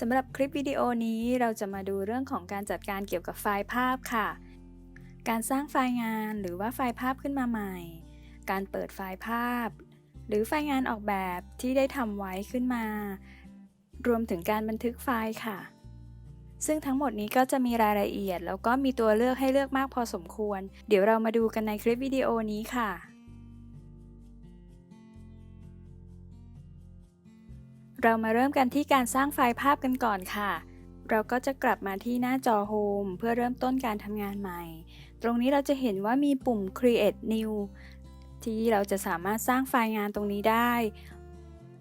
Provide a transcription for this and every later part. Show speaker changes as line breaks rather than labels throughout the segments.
สำหรับคลิปวิดีโอนี้เราจะมาดูเรื่องของการจัดการเกี่ยวกับไฟล์ภาพค่ะ การสร้างไฟล์งานหรือว่าไฟล์ภาพขึ้นมาใหม่ การเปิดไฟล์ภาพ หรือไฟล์งานออกแบบที่ได้ทำไว้ขึ้นมา รวมถึงการบันทึกไฟล์ค่ะ ซึ่งทั้งหมดนี้ก็จะมีรายละเอียด แล้วก็มีตัวเลือกให้เลือกมากพอสมควร เดี๋ยวเรามาดูกันในคลิปวิดีโอนี้ค่ะ เรามาเริ่มกันที่การสร้างไฟล์ภาพกันก่อนค่ะ เราก็จะกลับมาที่หน้าจอ Home เพื่อเริ่มต้นการทำงานใหม่ ตรงนี้เราจะเห็นว่ามีปุ่ม Create New ที่เราจะสามารถสร้างไฟล์งานตรงนี้ได้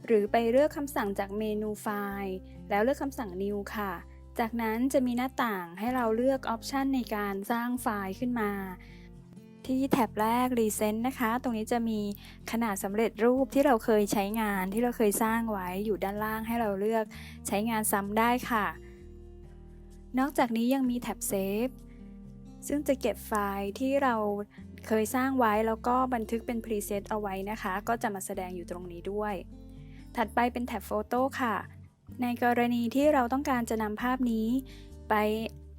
หรือไปเลือกคำสั่งจากเมนูไฟล์ แล้วเลือกคำสั่ง New ค่ะ จากนั้นจะมีหน้าต่างให้เราเลือกออปชันในการสร้างไฟล์ขึ้นมา ที่แท็บแรก Recent นะคะ ตรงนี้จะมีขนาดสำเร็จรูปที่เราเคยใช้งานที่เราเคยสร้างไว้อยู่ด้านล่างให้เราเลือกใช้งานซ้ำได้ค่ะ นอกจากนี้ยังมีแท็บ Save ซึ่งจะเก็บไฟล์ที่เราเคยสร้างไว้แล้วก็บันทึกเป็น preset เอาไว้นะคะ ก็จะมาแสดงอยู่ตรงนี้ด้วย ถัดไปเป็นแท็บโฟโต้ค่ะ ในกรณีที่เราต้องการจะนำภาพนี้ไป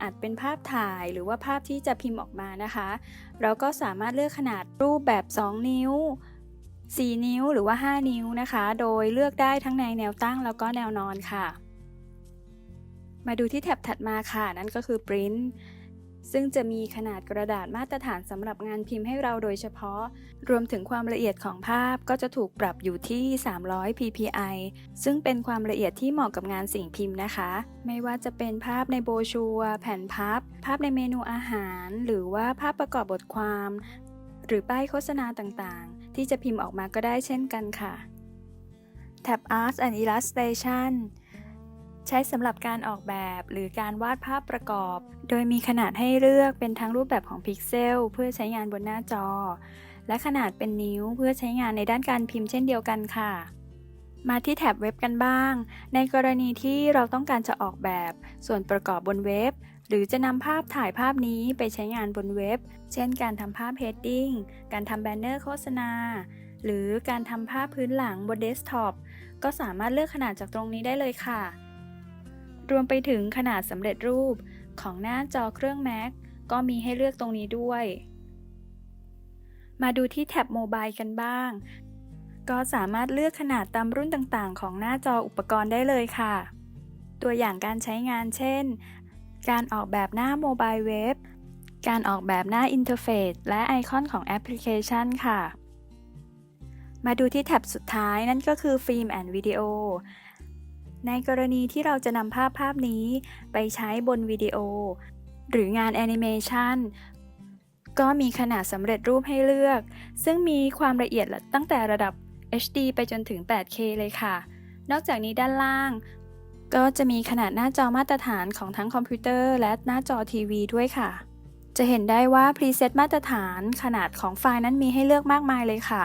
อาจเป็นภาพถ่ายหรือว่าภาพที่จะพิมพ์ออกมานะคะ เราก็สามารถเลือกขนาดรูปแบบ 2 นิ้ว 4 นิ้วหรือว่า 5 นิ้วนะคะ โดยเลือกได้ทั้งในแนวตั้งแล้วก็แนวนอนค่ะ มาดูที่แท็บถัดมาค่ะ นั่นก็คือ Print ซึ่งจะมีขนาดกระดาษมาตรฐานสำหรับงานพิมพ์ให้เราโดยเฉพาะ รวมถึงความละเอียดของภาพก็จะถูกปรับอยู่ที่ 300 ppi ซึ่งเป็นความละเอียดที่เหมาะกับงานสิ่งพิมพ์นะคะ ไม่ว่าจะเป็นภาพในโบชัว แผ่นพับ ภาพในเมนูอาหาร หรือว่าภาพประกอบบทความ หรือป้ายโฆษณาต่างๆ ที่จะพิมพ์ออกมาก็ได้เช่นกันค่ะแท็บ Arts and Illustration ใช้สำหรับการออกแบบหรือการวาดภาพประกอบ โดยมีขนาดให้เลือกเป็นทั้งรูปแบบของพิกเซลเพื่อใช้งานบนหน้าจอ และขนาดเป็นนิ้วเพื่อใช้งานในด้านการพิมพ์เช่นเดียวกันค่ะ มาที่แท็บเว็บกันบ้าง ในกรณีที่เราต้องการจะออกแบบ ส่วนประกอบบนเว็บ หรือจะนำภาพถ่ายภาพนี้ไปใช้งานบนเว็บ เช่น การทำภาพเฮดดิ้ง การทำแบนเนอร์โฆษณา หรือการทำภาพพื้นหลังบนเดสก์ท็อป ก็สามารถเลือกขนาดจากตรงนี้ได้เลยค่ะ รวมไปถึงขนาดสำเร็จรูปของหน้าจอเครื่อง Mac ก็มีให้เลือกตรงนี้ด้วย มาดูที่แท็บโมบายกันบ้าง ก็สามารถเลือกขนาดตามรุ่นต่างๆ ของหน้าจออุปกรณ์ได้เลยค่ะ ตัวอย่างการใช้งานเช่น การออกแบบหน้าโมบายเว็บ การออกแบบหน้าอินเทอร์เฟซและไอคอนของแอปพลิเคชันค่ะ มาดูที่แท็บสุดท้ายนั่นก็คือฟิล์มแอนด์วิดีโอ ในกรณีที่เราจะนำภาพภาพนี้ไปใช้บนวิดีโอ หรืองานแอนิเมชันก็มีขนาดสำเร็จรูปให้เลือก ซึ่งมีความละเอียดตั้งแต่ระดับ HD ไปจนถึง 8K เลยค่ะ นอกจากนี้ด้านล่าง ก็จะมีขนาดหน้าจอมาตรฐานของทั้งคอมพิวเตอร์และหน้าจอทีวีด้วยค่ะ จะเห็นได้ว่าพรีเซตมาตรฐานขนาดของไฟล์นั้นมีให้เลือกมากมายเลยค่ะ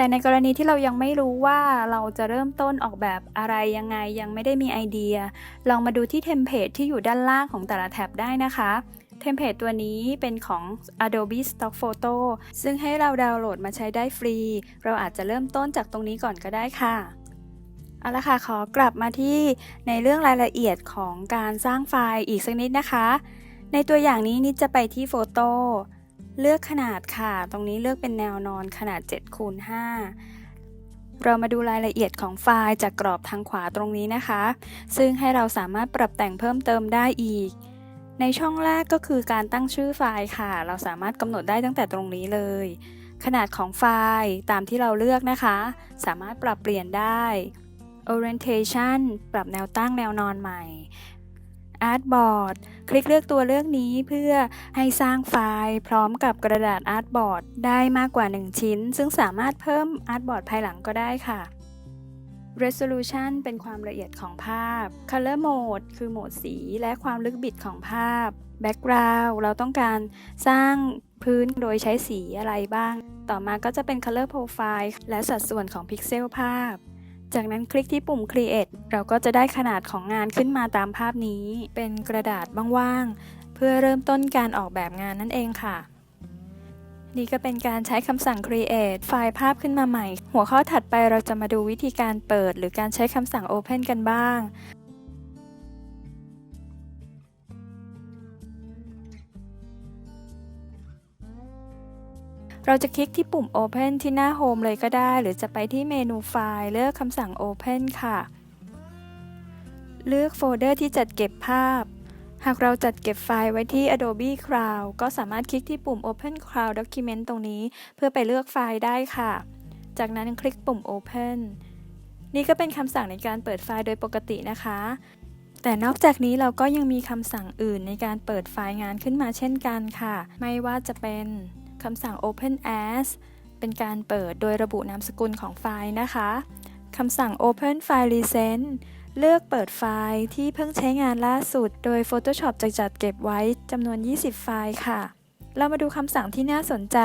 แต่ในกรณีที่เรายังไม่รู้ว่าเราจะเริ่มต้นออกแบบอะไรยังไงยังไม่ได้มีไอเดีย ลองมาดูที่เทมเพลตที่อยู่ด้านล่างของแต่ละแท็บได้นะคะเทมเพลตตัวนี้เป็นของ Adobe Stock Photo ซึ่งให้เราดาวน์โหลดมาใช้ได้ฟรี เราอาจจะเริ่มต้นจากตรงนี้ก่อนก็ได้ค่ะเอาละค่ะ ขอกลับมาที่ในเรื่องรายละเอียดของการสร้างไฟล์อีกสักนิดนะคะ ในตัวอย่างนี้นิดจะไปที่โฟโต้ เลือกขนาดค่ะ ตรงนี้เลือกเป็นแนวนอนขนาด7คูณ5เรามาดูรายละเอียดของไฟล์จากกรอบทางขวาตรงนี้นะคะ ซึ่งให้เราสามารถปรับแต่งเพิ่มเติมได้อีก ในช่องแรกก็คือการตั้งชื่อไฟล์ค่ะ เราสามารถกำหนดได้ตั้งแต่ตรงนี้เลย ขนาดของไฟล์ตามที่เราเลือกนะคะ สามารถปรับเปลี่ยนได้ orientation ปรับแนวตั้งแนวนอนใหม่ artboard คลิกเลือกตัวเลือกนี้เพื่อให้สร้างไฟล์พร้อมกับกระดาษ artboard ได้มากกว่า 1 ชิ้น ซึ่งสามารถเพิ่ม artboard ภายหลังก็ได้ค่ะ resolution เป็นความละเอียดของภาพ color mode คือโหมดสี และความลึกบิดของภาพ background เราต้องการสร้างพื้นโดยใช้สีอะไรบ้าง ต่อมาก็จะเป็น color profile และสัดส่วนของพิกเซลภาพ จากนั้นคลิกที่ปุ่ม Create เราก็จะได้ขนาดของงานขึ้นมาตามภาพนี้ เป็นกระดาษว่างๆ เพื่อเริ่มต้นการออกแบบงานนั่นเองค่ะ นี่ก็เป็นการใช้คำสั่ง create ไฟล์ภาพขึ้นมาใหม่ หัวข้อถัดไปเราจะมาดูวิธีการเปิด หรือการใช้คำสั่ง open กันบ้าง เราจะคลิกที่ปุ่ม Open ที่หน้า Home เลยก็ได้ หรือจะไปที่เมนูไฟล์เลือกคำสั่ง Open ค่ะ เลือกโฟลเดอร์ที่จัดเก็บภาพ หากเราจัดเก็บไฟล์ไว้ที่ Adobe Cloud ก็สามารถคลิกที่ปุ่ม Open Cloud Document ตรงนี้ เพื่อไปเลือกไฟล์ได้ค่ะ จากนั้นคลิกปุ่ม Open นี่ก็เป็นคำสั่งในการเปิดไฟล์โดยปกตินะคะ แต่นอกจากนี้เราก็ยังมีคำสั่งอื่นในการเปิดไฟล์งานขึ้นมาเช่นกันค่ะ ไม่ว่าจะเป็น คำสั่ง Open as เป็นการเปิดโดยระบุนามสกุลของไฟล์นะคะ คำสั่ง Open File Recent เลือกเปิดไฟล์ที่เพิ่งใช้งานล่าสุด โดย Photoshop จะจัดเก็บไว้จำนวน 20 ไฟล์ค่ะ เรามาดูคำสั่งที่น่าสนใจ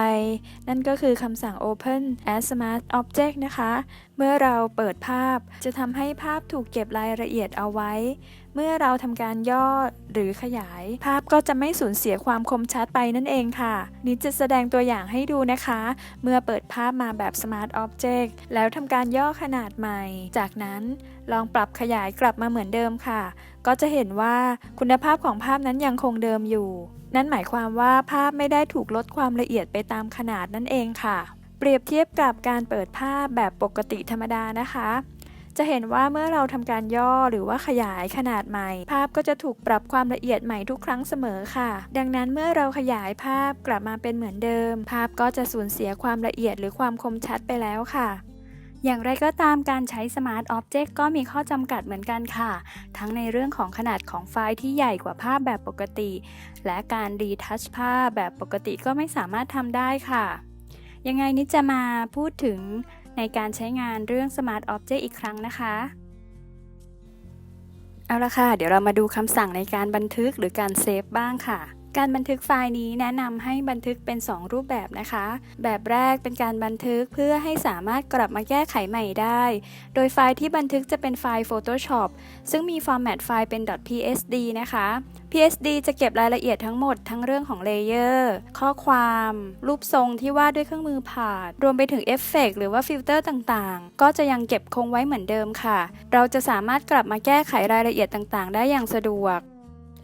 นั่นก็คือคำสั่ง Open as Smart Object นะคะ เมื่อเราเปิดภาพจะทำให้ภาพถูกเก็บรายละเอียดเอาไว้ เมื่อเราทำการย่อหรือขยาย ภาพก็จะไม่สูญเสียความคมชัดไปนั่นเองค่ะ นี้จะแสดงตัวอย่างให้ดูนะคะ เมื่อเปิดภาพมาแบบ Smart Object แล้วทำการย่อขนาดใหม่ จากนั้นลองปรับขยายกลับมาเหมือนเดิมค่ะ ก็จะเห็นว่าคุณภาพของภาพนั้นยังคงเดิมอยู่ นั่นหมายความว่าภาพไม่ได้ถูกลดความละเอียดไปตามขนาดนั่นเองค่ะ เปรียบเทียบกับการเปิดภาพแบบปกติธรรมดานะคะ จะเห็นว่าเมื่อเราทำการย่อหรือว่าขยายขนาดใหม่ ภาพก็จะถูกปรับความละเอียดใหม่ทุกครั้งเสมอค่ะ ดังนั้นเมื่อเราขยายภาพกลับมาเป็นเหมือนเดิม ภาพก็จะสูญเสียความละเอียดหรือความคมชัดไปแล้วค่ะอย่างไรก็ตามการใช้ Smart Object ก็มีข้อจำกัดเหมือนกันค่ะ ทั้งในเรื่องของขนาดของไฟล์ที่ใหญ่กว่าภาพแบบปกติ และการรีทัชภาพแบบปกติก็ไม่สามารถทำได้ค่ะ ยังไงนิดจะมาพูดถึง ในการใช้งานเรื่อง Smart Object อีกครั้งนะคะ เอาละค่ะ เดี๋ยวเรามาดูคำสั่งในการบันทึกหรือการเซฟบ้างค่ะ การบันทึกไฟล์นี้แนะนำให้บันทึกเป็น 2 รูปแบบนะคะ แบบแรกเป็นการบันทึกเพื่อให้สามารถกลับมาแก้ไขใหม่ได้ โดยไฟล์ที่บันทึกจะเป็นไฟล์ Photoshop ซึ่งมีฟอร์แมตไฟล์เป็น .psd นะคะ PSD จะเก็บรายละเอียดทั้งหมดทั้งเรื่องของเลเยอร์ข้อความ รูปทรงที่วาดด้วยเครื่องมือผ่าด รวมไปถึงเอฟเฟกหรือว่าฟิลเตอร์ต่างๆ ก็จะยังเก็บคงไว้เหมือนเดิมค่ะ เราจะสามารถกลับมาแก้ไขรายละเอียดต่างๆ ได้อย่างสะดวก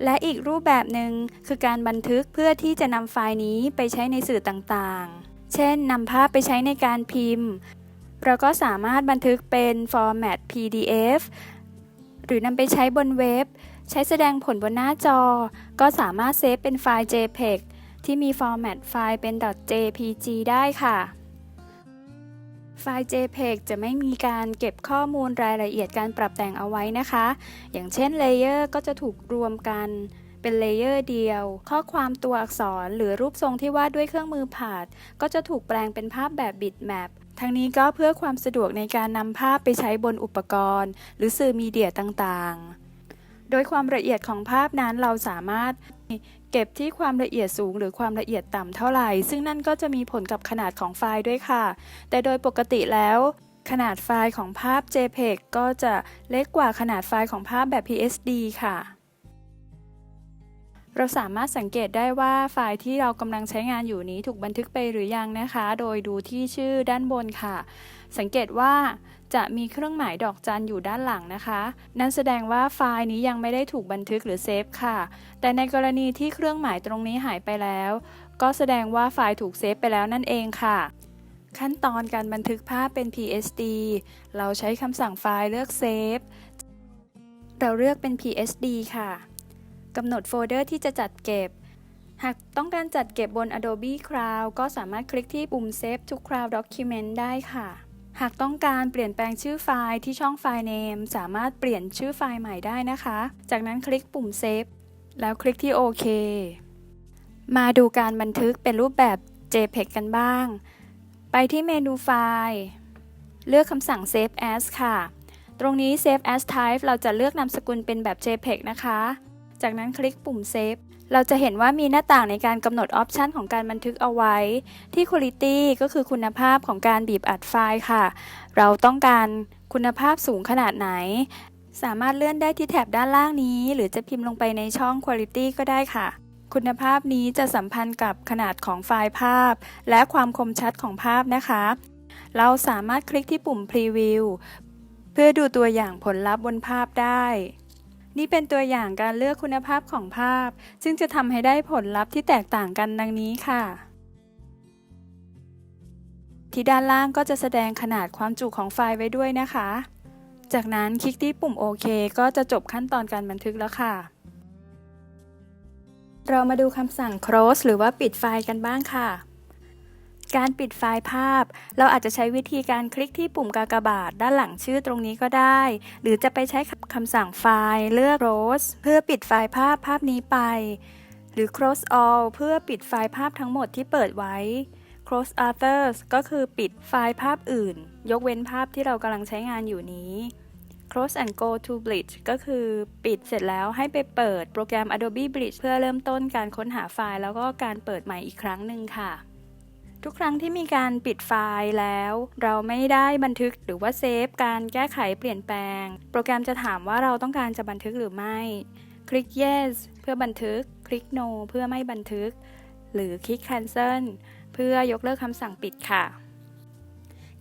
และอีกรูปแบบหนึ่งคือการบันทึกเพื่อที่จะนำไฟล์นี้ไปใช้ในสื่อต่างๆ เช่นนำภาพไปใช้ในการพิมพ์ เราก็สามารถบันทึกเป็นฟอร์แมต PDF หรือนำไปใช้บนเว็บ ใช้แสดงผลบนหน้าจอ ก็สามารถเซฟเป็นไฟล์ JPEG ที่มีฟอร์แมตไฟล์เป็น .jpg ได้ค่ะ ไฟล์ JPEG จะไม่มีการเก็บข้อมูลรายละเอียดการปรับแต่งเอาไว้นะคะ อย่างเช่นเลเยอร์ก็จะถูกรวมกันเป็นเลเยอร์เดียว ข้อความตัวอักษรหรือรูปทรงที่วาดด้วยเครื่องมือผาด ก็จะถูกแปลงเป็นภาพแบบบิตแมปทั้งนี้ก็เพื่อความสะดวกในการนำภาพไปใช้บนอุปกรณ์ หรือสื่อมีเดียต่างๆ โดยความละเอียดของภาพนั้นเราสามารถเก็บที่ความละเอียดสูงหรือความละเอียดต่ำเท่าไหร่ ซึ่งนั่นก็จะมีผลกับขนาดของไฟล์ด้วยค่ะ แต่โดยปกติแล้วขนาดไฟล์ของภาพ JPEG ก็จะเล็กกว่าขนาดไฟล์ของภาพแบบ PSD ค่ะ เราสามารถสังเกตได้ว่าไฟล์ที่เรากำลังใช้งานอยู่นี้ถูกบันทึกไปหรือยังนะคะ โดยดูที่ชื่อด้านบนค่ะ สังเกตว่าจะมีเครื่องหมายดอกจันอยู่ด้านหลังนะคะ นั่นแสดงว่าไฟล์นี้ยังไม่ได้ถูกบันทึกหรือเซฟค่ะ แต่ในกรณีที่เครื่องหมายตรงนี้หายไปแล้ว ก็แสดงว่าไฟล์ถูกเซฟไปแล้วนั่นเองค่ะ ขั้นตอนการบันทึกภาพเป็น PSD เราใช้คำสั่งไฟล์เลือกเซฟ เราเลือกเป็น PSD ค่ะ กำหนดโฟลเดอร์ที่จะจัดเก็บ หากต้องการจัดเก็บบน Adobe Cloud ก็สามารถคลิกที่ปุ่ม Save to Cloud Document ได้ค่ะ หากต้องการเปลี่ยนแปลงชื่อไฟล์ที่ช่องไฟล์ Name สามารถเปลี่ยนชื่อไฟล์ใหม่ได้นะคะ จากนั้นคลิกปุ่ม Save แล้วคลิกที่โอเค มาดูการบันทึกเป็นรูปแบบ JPEG กันบ้าง ไปที่เมนูไฟล์ เลือกคำสั่ง Save as ค่ะ ตรงนี้ Save as Type เราจะเลือกนามสกุลเป็นแบบ JPEG นะคะ จากนั้นคลิกปุ่ม Save เราจะเห็นว่ามีหน้าต่างในการกำหนดออปชันของการบันทึกเอาไว้ ที่ Quality ก็คือคุณภาพของการบีบอัดไฟล์ค่ะ เราต้องการคุณภาพสูงขนาดไหน สามารถเลื่อนได้ที่แถบด้านล่างนี้ หรือจะพิมพ์ลงไปในช่อง Quality ก็ได้ค่ะ คุณภาพนี้จะสัมพันธ์กับขนาดของไฟล์ภาพ และความคมชัดของภาพนะคะ เราสามารถคลิกที่ปุ่ม Preview เพื่อดูตัวอย่างผลลัพธ์บนภาพได้ นี่เป็นตัวอย่างการเลือกคุณภาพของภาพ ซึ่งจะทำให้ได้ผลลัพธ์ที่แตกต่างกันดังนี้ค่ะ ที่ด้านล่างก็จะแสดงขนาดความจุของไฟล์ไว้ด้วยนะคะ จากนั้นคลิกที่ปุ่มโอเคก็จะจบขั้นตอนการบันทึกแล้วค่ะ เรามาดูคำสั่ง close หรือว่าปิดไฟล์กันบ้างค่ะ การปิดไฟล์ภาพ เราอาจจะใช้วิธีการคลิกที่ปุ่มกากบาทด้านหลังชื่อตรงนี้ก็ได้ หรือจะไปใช้คำสั่งไฟล์เลือก close เพื่อปิดไฟล์ภาพภาพนี้ไป หรือ close all เพื่อปิดไฟล์ภาพทั้งหมดที่เปิดไว้ close others ก็คือปิดไฟล์ภาพอื่น ยกเว้นภาพที่เรากำลังใช้งานอยู่นี้ close and go to bridge ก็คือปิดเสร็จแล้วให้ไปเปิดโปรแกรม Adobe Bridge เพื่อเริ่มต้นการค้นหาไฟล์แล้วก็การเปิดใหม่อีกครั้งหนึ่งค่ะ ทุกครั้งที่มีการปิดไฟล์แล้ว เราไม่ได้บันทึกหรือว่าเซฟการแก้ไขเปลี่ยนแปลง โปรแกรมจะถามว่าเราต้องการจะบันทึกหรือไม่ คลิก yes เพื่อบันทึก คลิก no เพื่อไม่บันทึก หรือคลิก cancel เพื่อยกเลิกคำสั่งปิดค่ะ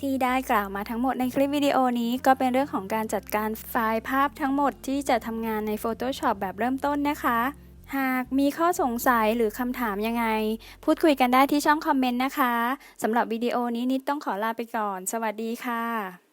ที่ได้กล่าวมาทั้งหมดในคลิปวิดีโอนี้ก็เป็นเรื่องของการจัดการไฟล์ภาพทั้งหมดที่จะทำงานใน Photoshop แบบเริ่มต้นนะคะ หากมีข้อสงสัยหรือคำถามยังไง พูดคุยกันได้ที่ช่องคอมเมนต์นะคะสำหรับวิดีโอนี้นิดต้องขอลาไปก่อน สวัสดีค่ะ